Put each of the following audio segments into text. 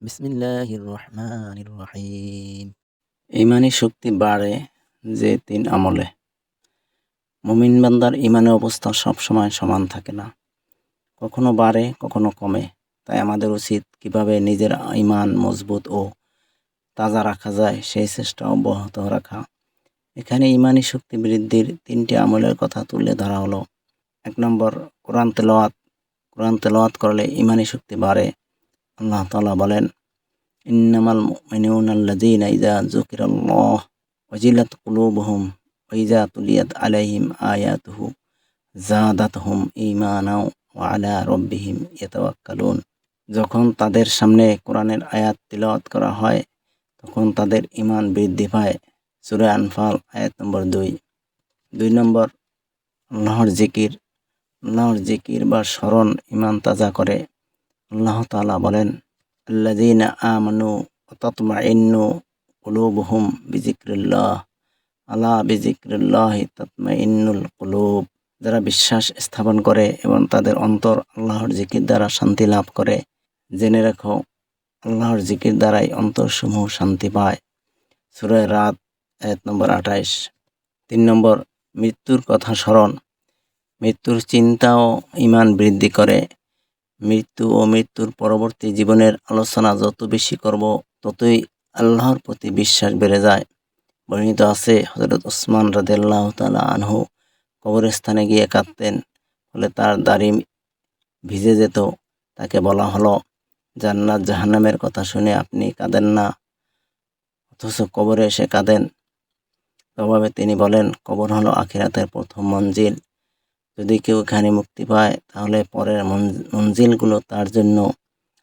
বিসমিল্লাহির ইমানি শক্তি বাড়ে যে তিন আমলে। মুমিন বান্দার ইমানের অবস্থা সবসময় সমান থাকে না। কখনো বাড়ে, কখনো কমে। তাই আমাদের উচিত কীভাবে নিজের ইমান মজবুত ও তাজা রাখা যায় সেই চেষ্টা অব্যাহত রাখা। এখানে ইমানি শক্তি বৃদ্ধির তিনটি আমলের কথা তুলে ধরা হলো। এক নম্বর, কোরআন তেলাওয়াত। কোরআন তেলাওয়াত করলে ইমানি শক্তি বাড়ে। আল্লাহ তাআলা বলেন, ইন্নামাল মুমিনুনা আল্লাযীনা ইযা যুকিরাল্লাহ ওয়াজিলাত কুলুবুহুম ওয়া ইযা তুলিয়াত আলাইহিম আয়াতুহু যাদাতহুম ঈমানাও ওয়া আলা রাব্বিহিম ইয়াতাওয়াক্কালুন। যখন তাদের সামনে কোরআনের আয়াত তিলাওয়াত করা হয়, তখন তাদের ঈমান বৃদ্ধি পায়। সূরা আনফাল, আয়াত নম্বর দুই। দুই নম্বর, আল্লাহর জিকির। আল্লাহর জিকির বা স্মরণ ঈমান তাজা করে। আল্লাহ তালা বলেন, আল্লাযীনা আমানু ওয়া তাতমাইন্নু কুলুবুহুম বিযিকরিল্লাহ। আলা বিযিকরিল্লাহি তাতমাইন্নুল কুলুব, যারা বিশ্বাস স্থাপন করে এবং তাদের অন্তর আল্লাহর জিকির দ্বারা শান্তি লাভ করে। জেনে রাখো, আল্লাহর জিকির দ্বারাই অন্তরসমূহ শান্তি পায়। সূরা রাত এক নম্বর আঠাইশ। তিন নম্বর, মৃত্যুর কথা স্মরণ। মৃত্যুর চিন্তা ও ইমান বৃদ্ধি করে। মৃত্যু ও মৃত্যুর পরবর্তী জীবনের আলোচনা যত বেশি করব, ততই আল্লাহর প্রতি বিশ্বাস বেড়ে যায়। বর্ণিত আছে হজরত ওসমান রাদিয়াল্লাহ তালা আনহু কবরস্থানে গিয়ে কাঁদতেন, ফলে তার দাড়ি ভিজে যেত। তাকে বলা হলো, জান্নাত জাহান্নামের কথা শুনে আপনি কাঁদেন না, অথচ কবরে এসে কাঁদেন। তবে তিনি বলেন, কবর হলো আখিরাতের প্রথম মঞ্জিল। যদি কেউ এখানে মুক্তি পায়, তাহলে পরের মঞ্জিলগুলো তার জন্য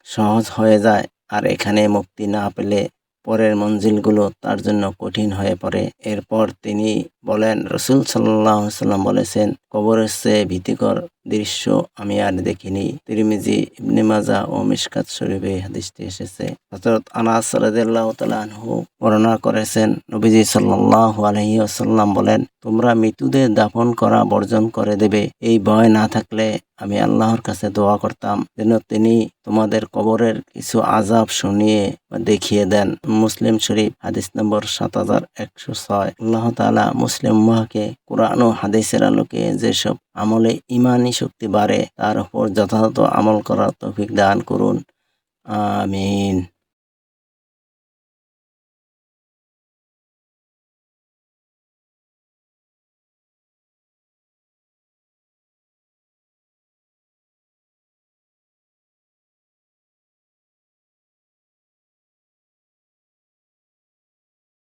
সহজ হয়ে যায়। আর এখানে মুক্তি না পেলে পরের মঞ্জিলগুলো তার জন্য কঠিন হয়ে পড়ে। এরপর তিনি বলেন, রসুল সাল্লাম বলেছেন, কবরের চেয়ে ভীতিকর দৃশ্য আমি আর দেখিনি। তিরমিজি, ইবনে মাজা ও মিশকাত শরীফে হাদিসটি এসেছে। হজরত আনাস রাদিয়াল্লাহু তাআলা আনহু বর্ণনা করেছেন, নবীজি সাল্লাল্লাহু আলাইহি ওয়াসাল্লাম বলেন, তোমরা মৃত্যুদের দাফন করা বর্জন করে দেবে। এই ভয় না থাকলে আমি আল্লাহর কাছে দোয়া করতাম, যেন তিনি তোমাদের কবরের কিছু আজাব শুনিয়ে দেখিয়ে দেন। মুসলিম শরীফ, হাদিস নম্বর সাত হাজার একশো ছয়। আল্লাহ তালা মুসলিম উম্মাহকে কোরআন ও হাদিসের আলোকে যেসব আমলে ইমানি শক্তি বাড়ে তার উপর যথাযথ আমল করার তৌফিক দান করুন। আমিন।